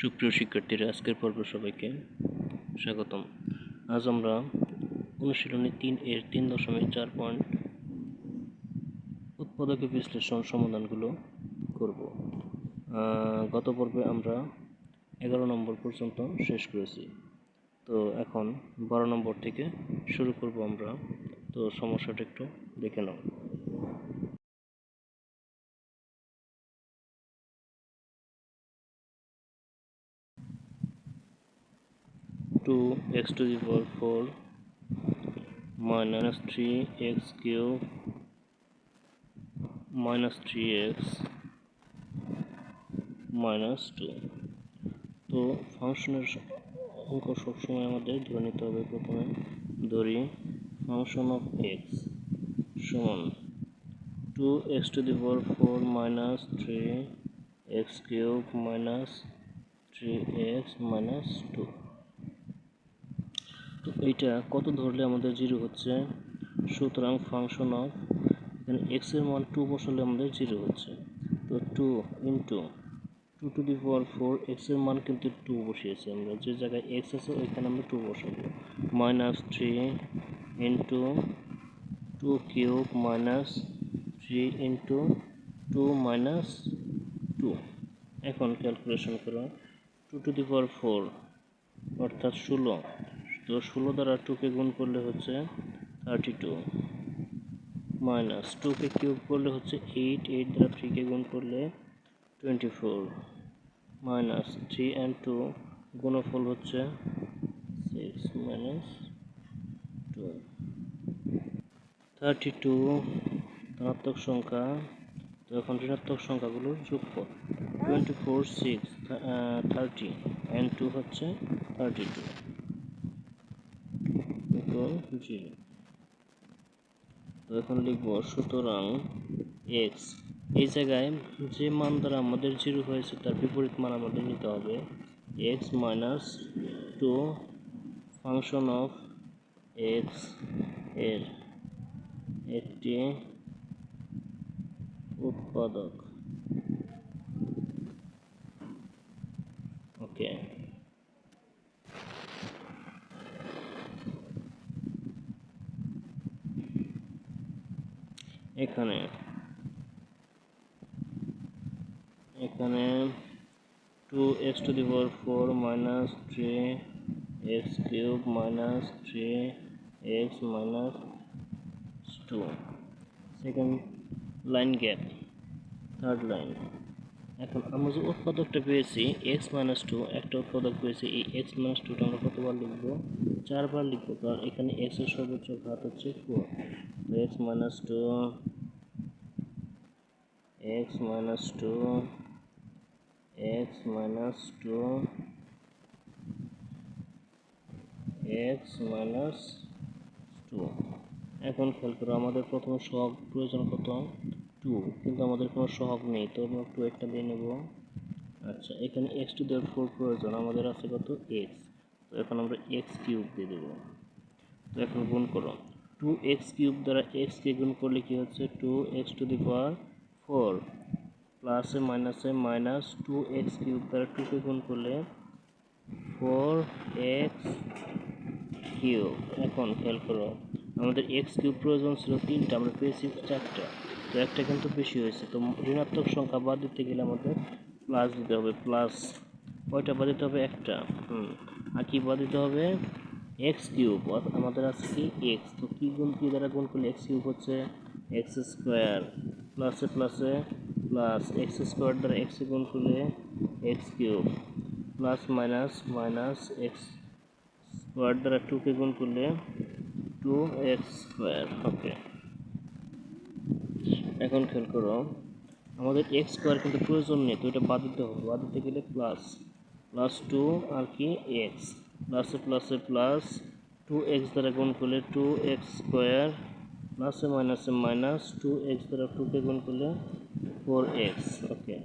সুপ্রিয় শিক্ষার্থীরা, আজকের পর্ব সবাইকে স্বাগতম। আজ আমরা অনুশীলনী তিন এর তিন দশমিক চার পয়েন্ট উৎপাদক বিশ্লেষণ সমাধানগুলো করব। গত পর্বে আমরা এগারো নম্বর পর্যন্ত শেষ করেছি। তো এখন বারো নম্বর থেকে শুরু করব আমরা। তো সমস্যাটা একটু দেখে নাও। Two, x to the power four, minus three x cube, minus three x, minus two. তো ফাংশনের অঙ্ক সবসময় আমাদের ধরে নিতে হবে প্রথমে, ধরি ফাংশন অফ এক্স সমান two x to the power four minus three x cube minus three x minus two তো এইটা কত ধরলে আমাদের জিরো হচ্ছে? সুতরাং ফাংশন অফ এখানে এক্সের মান টু বসালে আমাদের জিরো হচ্ছে। তো two into two to the power four এক্সের মান কিন্তু টু বসিয়েছি আমরা। যে জায়গায় এক্স আছে, ওইখানে আমরা টু বসাবো। Minus three into two cube minus three into two minus two এখন ক্যালকুলেশন করো। Two to the power four অর্থাৎ ষোলো। তো ষোলো দ্বারা টুকে গুণ করলে হচ্ছে থার্টি টু মাইনাস টুকে কিউব করলে হচ্ছে এইট এইট দ্বারা থ্রিকে গুণ করলে twenty four minus three and two গুণফল হচ্ছে six minus two thirty two ধনাত্মক সংখ্যা, তো এখন ঋণাত্মক সংখ্যাগুলো যোগ কর। Twenty four six thirty and two হচ্ছে থার্টি টু জিরো তো এখন লিখব, সুতরাং এক্স এই জায়গায় যে মান দ্বারা আমাদের জিরো হয়েছে, তার বিপরীত মান আমাদের নিতে হবে। X minus two function of এক্সের একটি উৎপাদক। ওকে এখানে। এখানে two x to the power four minus three x cube minus three x minus two second line gap third line এখন আমরা যে উৎপাদকটা পেয়েছি এক্স মাইনাস টু একটা উৎপাদক পেয়েছি, এই এক্স মাইনাস টুটা আমরা কতবার লিখব? চারবার লিখব, কারণ এখানে এক্সের সর্বোচ্চ ঘাত হচ্ছে four x minus two x minus two x minus two x minus two এখন খেয়াল করো, আমাদের প্রথমে সহগ প্রয়োজন কত? টু কিন্তু আমাদের কোনো সহগ নেই, তো আমরা টু একটা দিয়ে নেব। আচ্ছা এখানে এক্স টু দেওয়ার ফোর প্রয়োজন, আমাদের আছে কত? এক্স তো এখন আমরা এক্স কিউব দিয়ে দেবো। তো এখন গুণ করো। টু এক্স কিউব দ্বারা এক্সকে গুণ করলে কি হচ্ছে? Two x to the power four প্লাসে মাইনাসে মাইনাস টু এক্স কিউব দ্বারা টুকে গুণ করলে ফোর এক্স কিউব এখন খেয়াল করো, আমাদের এক্স কিউব প্রয়োজন ছিল তিনটা, আমরা পেয়েছি চারটা। তো একটা কিন্তু বেশি হয়েছে, তো ঋণাত্মক সংখ্যা বাদ দিতে গেলে আমাদের প্লাস দিতে হবে প্লাস কয়টা বাদ দিতে হবে? একটা। হুম, আর কি বাদ দিতে হবে? এক্স কিউব আমাদের আছে কি এক্স তো কি গুণ কি দ্বারা গুণ করলে এক্স কিউব হচ্ছে এক্স স্কোয়ার প্লাসে প্লাসে প্লাস এক্স স্কোয়ার দ্বারা এক্স গুণ করলে x cube plus minus minus x square দ্বারা টুকে গুণ করলে টু এক্স স্কোয়ার ওকে এখন খেয়াল করো, আমাদের এক্স স্কোয়ার কিন্তু প্রয়োজন নেই, তো এটা বাদ দিতে হবে, বাদ দিতে গেলে প্লাস প্লাস টু আর কি এক্স প্লাসে প্লাসে প্লাস টু এক্স দ্বারা গুণ করলে টু এক্স স্কোয়ার প্লাসে মাইনাসে মাইনাস টু এক্স দ্বারা টুকে গুণ করলে ফোর এক্স ওকে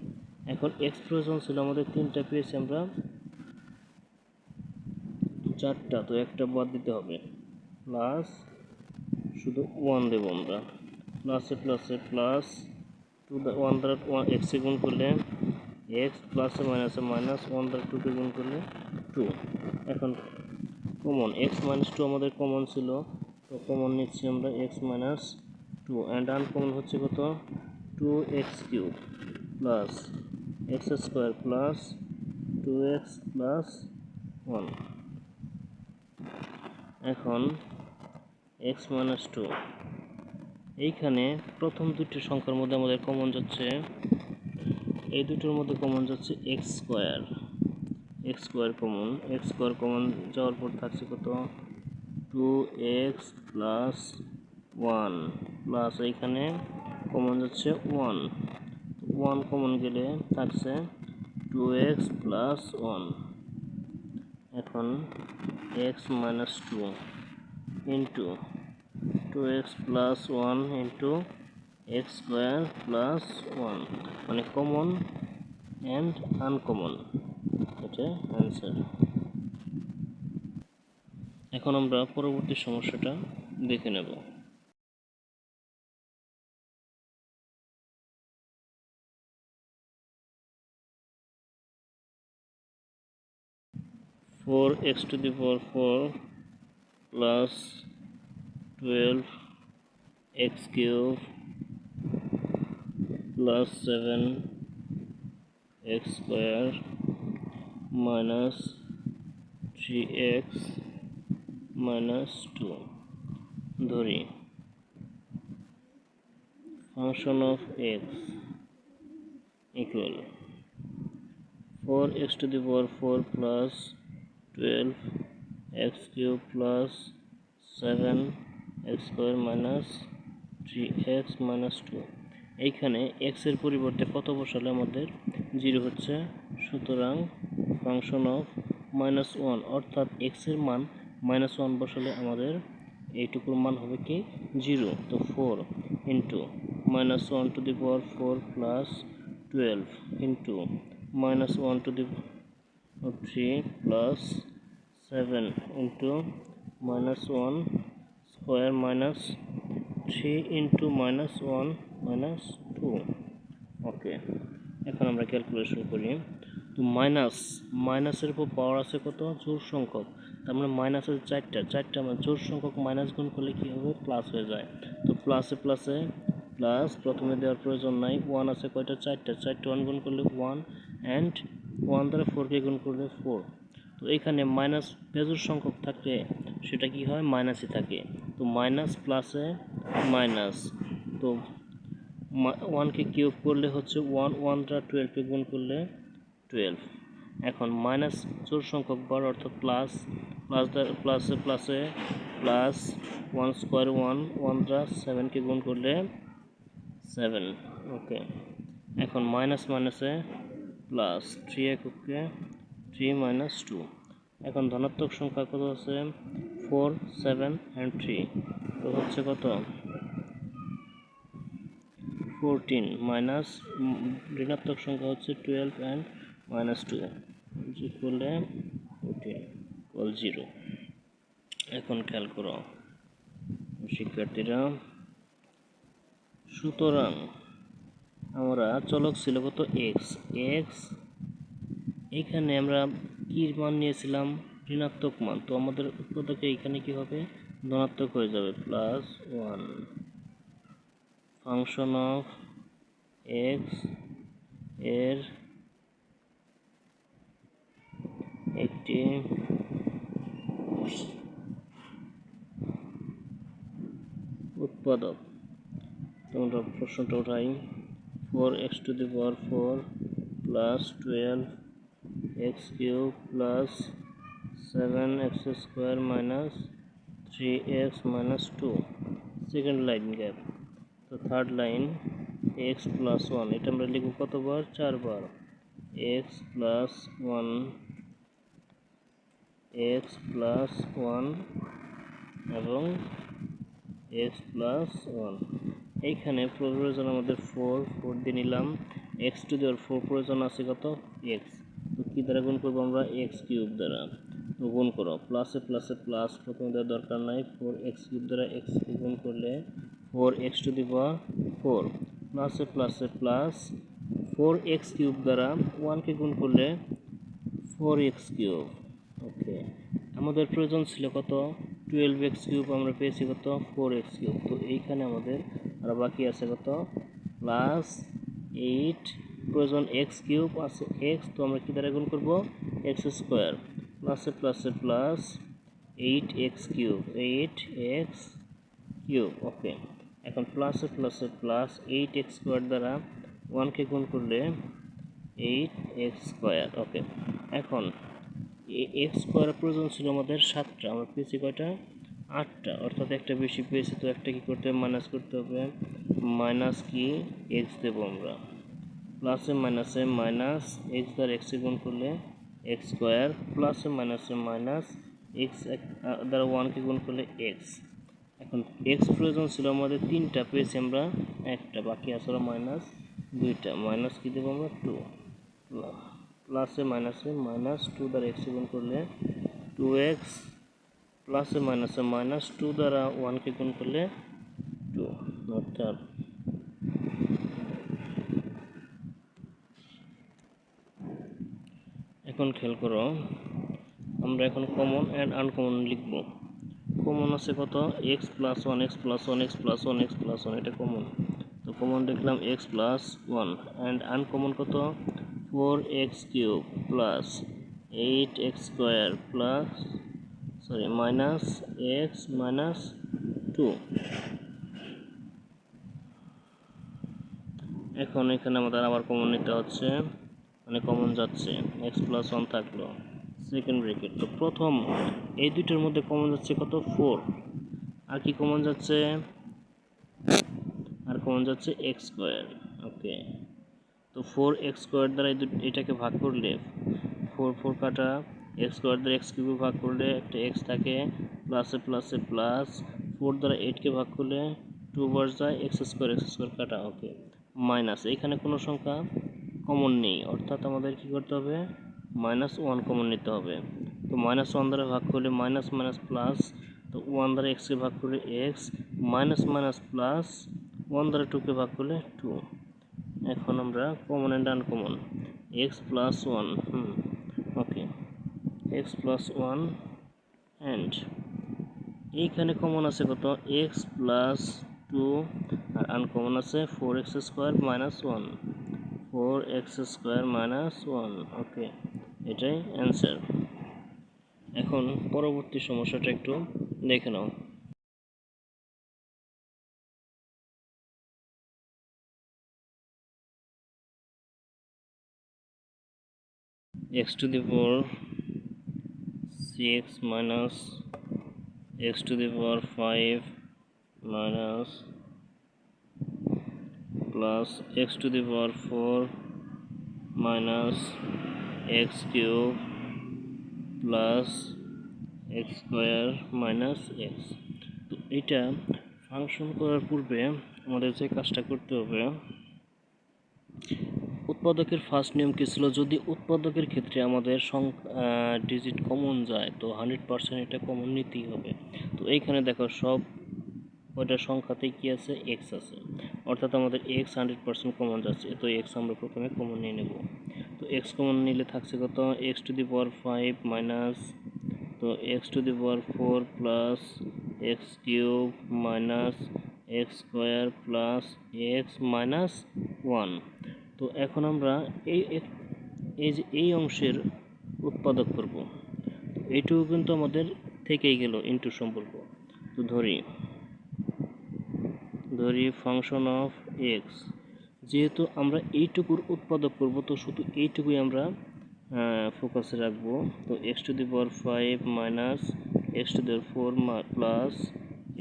এখন এক্স প্রয়োজন ছিল আমাদের তিনটা পেয়েছি আমরা। চারটা, তো একটা বাদ দিতে হবে। প্লাস শুধু ওয়ান দেবো আমরা। প্লাসে প্লাসে প্লাস টু ওয়ান দ্বারা ওয়ান এক্সে গুণ করলে এক্স প্লাসে মাইনাসে মাইনাস ওয়ান দ্বারা টুকে গুণ করলে টু এখন কমন এক্স মাইনাস টু আমাদের কমন ছিল, তো কমন নিচ্ছি আমরা x minus two and uncommon হচ্ছে কত? Two x cube plus x square plus two x plus one এখন এক্স মাইনাস টু এইখানে প্রথম দুটি সংখ্যার মধ্যে আমাদের কমন যাচ্ছে, এই দুটোর মধ্যে কমন যাচ্ছে x square x square common, x square common যাওয়ার পর থাকছে কত? Two x plus one, plus এইখানে কমন যাচ্ছে ওয়ান। ওয়ান কমন গেলে থাকছে টু এক্স প্লাস ওয়ান। এখন x minus two into two x plus one into x square plus one মানে কমন অ্যান্ড আনকমন। এটা অ্যান্সার এখন আমরা পরবর্তী সমস্যাটা দেখে নেব। Four x to the power four plus twelve x cube plus seven x square three x minus two ধরি। Function of x equal four x to the power four plus twelve x cube plus seven x square minus three x minus two এইখানে এক্সের পরিবর্তে কত বসালে আমাদের zero হচ্ছে? সুতরাং function of minus one অর্থাৎ এক্সের মান মাইনাস ওয়ান বসালে আমাদের এইটুকুর মান হবে কি? জিরো তো four into minus one to the power four plus twelve into minus one to the three plus seven into minus one square minus three into minus one minus two okay এখন আমরা calculation করি। তো minus মাইনাসের উপর পাওয়ার আছে কত? জোর সংখ্যক। তার মানে মাইনাস আছে চারটা। চারটা মানে জোর সংখ্যক মাইনাস গুণ করলে কী হবে? প্লাস হয়ে যায়। তো প্লাসে প্লাসে প্লাস প্রথমে দেওয়ার প্রয়োজন নাই। ওয়ান আছে কয়টা? চারটা। চারটে ওয়ান গুণ করলে ওয়ান অ্যান্ড ওয়ান দ্বারা ফোরকে গুণ করলে ফোর তো এখানে মাইনাস বেজোর সংখ্যক থাকলে সেটা কি হয়? মাইনাসই থাকে। তো মাইনাস প্লাসে মাইনাস তো ওয়ানকে কিউব করলে হচ্ছে ওয়ান ওয়ান দ্বারা টুয়েলভকে গুণ করলে টুয়েলভ এখন মাইনাস জোর সংখ্যক বার অর্থাৎ প্লাস প্লাস প্লাসে প্লাসে plus one square one one দ্বারা সেভেনকে গুণ করলে সেভেন ওকে এখন মাইনাস মাইনাসে প্লাস থ্রি এককে থ্রি মাইনাস টু এখন ধনাত্মক সংখ্যা কত আছে? ফোর সেভেন অ্যান্ড থ্রি তো হচ্ছে কত? ফোরটিন মাইনাস ঋণাত্মক সংখ্যা হচ্ছে টুয়েলভ অ্যান্ড মাইনাস টু যোগ করলে ফোরটিন কল জিরো এখন খেয়াল করো, শিক্ষার্থীরা, সুতরাং আমরা চলক ছিল কত এক্স এক্স এখানে আমরা কির মান নিয়েছিলাম? ঋণাত্মক মান। তো আমাদের উৎপাদকে এখানে কি হবে? ধনাত্মক হয়ে যাবে প্লাস ওয়ান ফাংশন অফ এক্সের একটি উৎপাদক। তোমরা প্রশ্নটা উঠাই। Four x to the power four plus twelve x cube plus seven x square minus three x minus two second line gap তো third line x plus one এটা আমরা লিখব কতবার? চারবার। X plus one x plus one এবং x plus one এইখানে প্রয়োজন আমাদের ফোর ফোর দিয়ে নিলাম। এক্স টু দেওয়ার ফোর প্রয়োজন আছে কত? এক্স তো কী দ্বারা গুণ করব আমরা? এক্স কিউব দ্বারা। গুণ করো। প্লাসে প্লাসে প্লাস প্রথমে দেওয়ার দরকার নাই। ফোর এক্স কিউব দ্বারা এক্স গুণ করলে four x to the power four প্লাসে প্লাসে প্লাস ফোর এক্স কিউব দ্বারা ওয়ানকে গুণ করলে ফোর এক্স কিউব ওকে। আমাদের প্রয়োজন ছিল কত? টুয়েলভ এক্স কিউব আমরা পেয়েছি কত? ফোর এক্স কিউব তো এইখানে আমাদের আর বাকি আছে কত? প্লাস এইট প্রয়োজন এক্স কিউব আছে এক্স তো আমরা কী দ্বারা গুণ করব? এক্স স্কোয়ার প্লাসে প্লাসে plus eight x cube eight x cube okay এখন প্লাসে প্লাসে প্লাস এইট এক্স স্কোয়ার দ্বারা ওয়ানকে গুণ করলে এইট এক্স স্কোয়ার ওকে এখন এক্স স্কোয়ার প্রয়োজন ছিল আমাদের সাতটা, আমরা পেয়েছি কয়টা? আটটা, অর্থাৎ একটা বেশি পেয়েছি তো একটা কি করতে হবে? মাইনাস করতে হবে। মাইনাস কি? এক্স দেবো আমরা। প্লাসে মাইনাসে মাইনাস এক্স দ্বারা এক্সে গুণ করলে এক্স স্কোয়ার প্লাসে মাইনাসে মাইনাস এক্স দ্বারা ওয়ানকে গুণ করলে এক্স এখন এক্স প্রয়োজন ছিল আমাদের তিনটা, পেয়েছি আমরা একটা, বাকি আসলে মাইনাস দুইটা। মাইনাস কী দেবো আমরা? টু প্লাসে মাইনাসে মাইনাস টু দ্বারা এক্স গুণ করলে টু এক্স প্লাসে মাইনাসে মাইনাস টু দ্বারা ওয়ানকে গুণ করলে টু অর্থাৎ এখন খেয়াল করো, আমরা এখন কমন অ্যান্ড আনকমন লিখব। কমন আছে কত? X plus one x plus one x plus one x plus one এটা কমন তো কমন লিখলাম x plus one and uncommon কত? Four x cube plus eight x square plus sorry minus x minus two এখন এখানে আমাদের আবার common নিতে হচ্ছে মানে কমন যাচ্ছে এক্স প্লাস ওয়ান থাকল সেকেন্ড ব্রেকেট তো প্রথম, এই দুইটার মধ্যে কমন যাচ্ছে কত? ফোর আর কি কমন যাচ্ছে? আর কমন যাচ্ছে এক্স স্কোয়ার ওকে তো ফোর এক্স স্কোয়ার দ্বারা এটাকে ভাগ করলে ফোর ফোর কাটা এক্স স্কোয়ার দ্বারা এক্স কিউবে ভাগ করলে একটা এক্স থাকে প্লাসে প্লাসে প্লাস ফোর দ্বারা এইটকে ভাগ করলে টু বার যায় এক্স স্কোয়ার এক্স স্কোয়ার কাটা ওকে মাইনাস এখানে কোনো সংখ্যা কমন নেই, অর্থাৎ আমাদের কি করতে হবে? মাইনাস ওয়ান কমন নিতে হবে। তো মাইনাস ওয়ান দ্বারা ভাগ করলে মাইনাস মাইনাস প্লাস তো ওয়ান দ্বারা এক্সকে ভাগ করলে x minus minus plus one দ্বারা টুকে ভাগ করলে টু এখন আমরা common and uncommon x plus one hmm okay x plus one and এইখানে কমন আছে কত? এক্স প্লাস টু আর আনকমন আছে four x square minus one four x square minus one okay এটাই অ্যান্সার এখন পরবর্তী সমস্যাটা একটু দেখে নাও। X to the power 6 minus x to the power 5 minus plus x to the power 4 minus x cube plus x square minus x তো এটা function করার পূর্বে আমাদের যে কাজটা করতে হবে উৎপাদকের ফার্স্ট নিয়ম কী ছিল? যদি উৎপাদকের ক্ষেত্রে আমাদের সংখ্যা ডিজিট কমন যায়, তো হান্ড্রেড পার্সেন্ট এটা কমন নিতেই হবে। তো এইখানে দেখো সব ওইটার সংখ্যাতেই কী আছে? এক্স আছে। অর্থাৎ আমাদের এক্স হান্ড্রেড পার্সেন্ট কমন যাচ্ছে। তো এক্স আমরা প্রথমে কমন নিয়ে নেব। তো এক্স কমন নিলে থাকছে কত? X to the power five minus তো x to the power four plus x cube minus x square plus x minus one তো এখন আমরা এই এই যে এই অংশের উৎপাদক করব। এইটুকু কিন্তু আমাদের থেকেই গেল ইন্টু সম্পর্ক। তো ধরি ধরি ফাংশন অফ এক্স যেহেতু আমরা এইটুকুর উৎপাদক করব, তো শুধু এইটুকুই আমরা ফোকাসে রাখব। তো x to the power five minus x to the four plus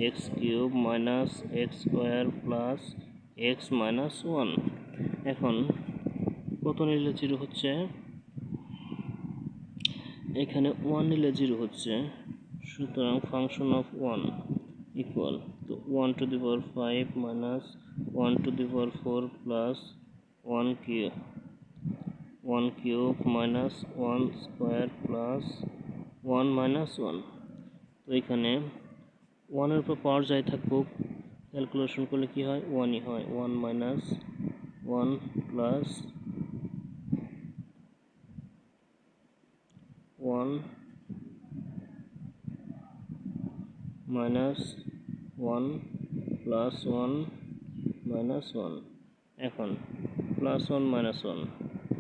x cube minus x square plus x minus one এখন কত নিলে জিরো হচ্ছে, এখানে ওয়ান নিলে জিরো হচ্ছে, সুতরাং function of one equal to one to the power five minus one to the power four plus one cube one cube minus one square plus one minus one তো এখানে ওয়ানের উপর পাওয়ার যাই থাকুক ক্যালকুলেশন করলে কি হয়? ওয়ানই হয় one minus one plus one minus one plus one minus one. এখন, plus one minus one,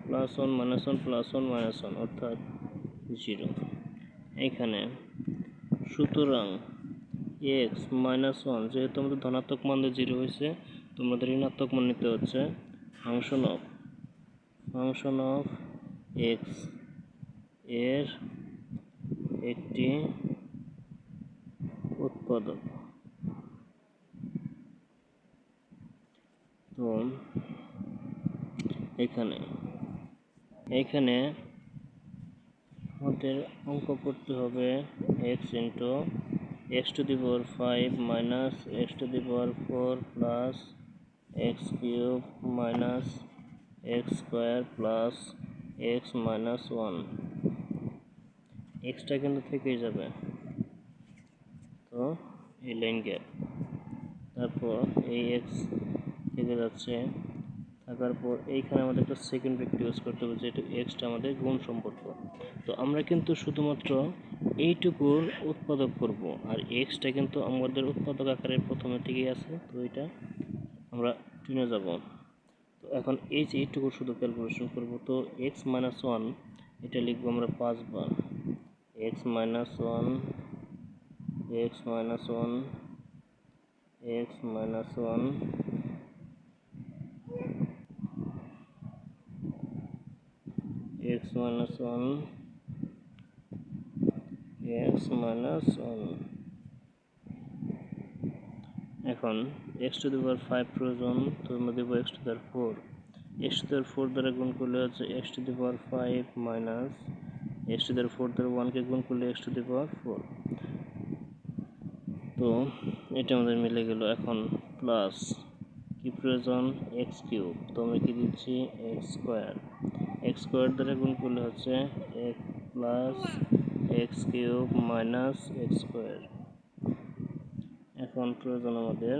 plus one minus one, plus one minus one, অর্থাৎ জিরো। এখানে সুতরাং এক্স মাইনাস ওয়ান, যেহেতু আমাদের ধনাত্মক মান দিয়ে জিরো হয়েছে, তোমাদের ঋণাত্মক মান নিতে হচ্ছে। ফাংশন অফ ফাংশন অফ এক্সের একটি উৎপাদক। তো, এখানে এখানে আমাদের অঙ্ক করতে হবে x into x to the power five minus x to the power four plus x cube minus x square plus x minus one. Extra কিন্তু থেকেই যাবে। তো এই লাইন গ্যাপ তারপর এই এক্স থেকে যাচ্ছে। থাকার পর এইখানে আমাদের একটা সেকেন্ড ব্রেকটা ইউজ করতে হবে যেটা এক্সটা আমাদের গুণ সম্পর্ক। তো আমরা কিন্তু শুধুমাত্র এইটুকুর উৎপাদক করব, আর এক্সটা কিন্তু আমাদের উৎপাদক আকারের প্রথমে থেকেই আছে। তো এটা আমরা টেনে যাব। তো এখন এইচ এইটুকু শুধু ক্যালকুলেশন করব। তো এক্স মাইনাস ওয়ান এটা লিখব আমরা পাঁচবার। X minus one x minus one x minus one x minus one x minus one এখন x to the power five প্রয়োজন, তো আমরা দেবো x to the power four x to the power four দ্বারা গুণ করলে হচ্ছে x to the power five minus x to the power four দ্বারা ওয়ানকে গুণ করলে x to the power four তো এটা আমাদের মিলে গেল এখন প্লাস কি প্রয়োজন? এক্স কিউব তো আমি কি দিচ্ছি? এক্স স্কোয়ার এক্স স্কোয়ার দ্বারা গুণ করলে হচ্ছে এক plus x cube minus x square এখন প্রয়োজন আমাদের?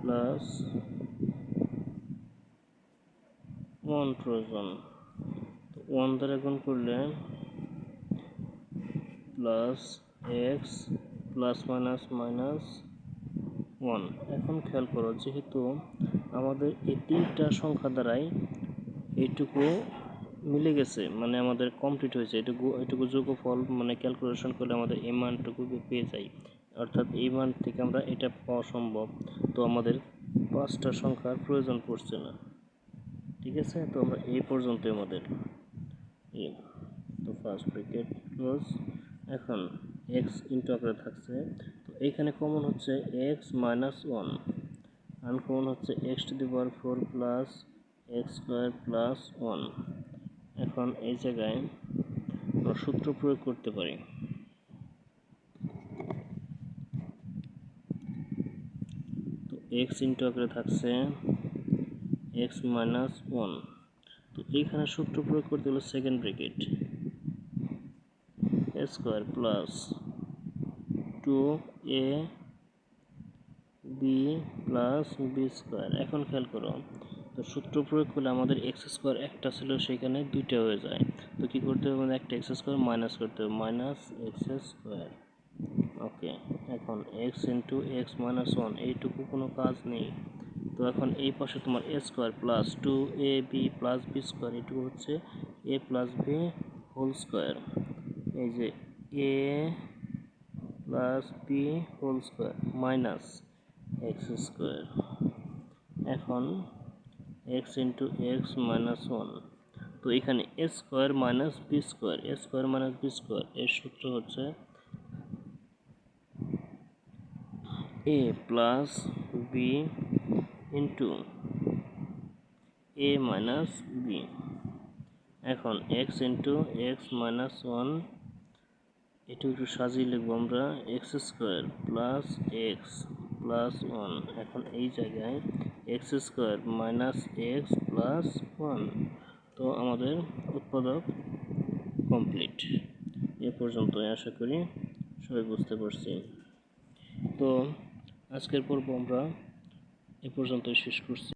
প্লাস ওয়ান প্রয়োজন। ওয়ান দ্বারা গুণ করলে plus x plus minus minus one এখন খেয়াল করো, যেহেতু আমাদের এই তিনটা সংখ্যা দ্বারাই এইটুকু মিলে গেছে মানে আমাদের কমপ্লিট হয়েছে। এটুকু এটুকু যোগফল মানে ক্যালকুলেশন করলে আমাদের এই মানটুকু পেয়ে যাই। অর্থাৎ এই মান থেকে আমরা এটা পাওয়া সম্ভব। তো আমাদের পাঁচটা সংখ্যার প্রয়োজন পড়ছে না। ঠিক আছে? তো আমরা এই পর্যন্ত আমাদের তো ফার্স্ট ব্রেকেট ক্লোজ এখন এক্স ইন্টু আকারে থাকছে। তো এইখানে কমন হচ্ছে এক্স মাইনাস ওয়ান আনকমন হচ্ছে x to the power four plus x square plus one এখন এই জায়গায় আমরা সূত্র প্রয়োগ করতে পারি। তো এক্স ইন্টু আকারে থাকছে এক্স মাইনাস ওয়ান তো এইখানে সূত্র প্রয়োগ করতে হলো second bracket square plus two a b plus b square এখন খেয়াল করো তো সূত্র প্রয়োগ করলে আমাদের এক্স স্কোয়ার একটা ছিল, সেখানে দুইটা হয়ে যায়। তো কী করতে হবে? আমাদের একটা এক্স স্কোয়ার মাইনাস করতে হবে। মাইনাস এক্স স্কোয়ার ওকে এখন x into x minus one এইটুকু কোনো কাজ নেই। তো এখন এই পাশে তোমার a square plus two a b plus b square এটুকু হচ্ছে a plus b whole square এই যে a plus b whole square minus x square এখন x into x minus one তো এখানে a square minus b square a square minus b square এর সূত্র হচ্ছে a plus b into a minus b এখন x into x minus one এটু একটু সাজিয়ে লিখব আমরা। X square plus x plus one এখন এই জায়গায় x square minus x plus one. তো আমাদের উৎপাদক কমপ্লিট। এ পর্যন্ত আশা করি সবাই বুঝতে পারছি তো আজকের পর্ব আমরা এ পর্যন্তই শেষ করছি.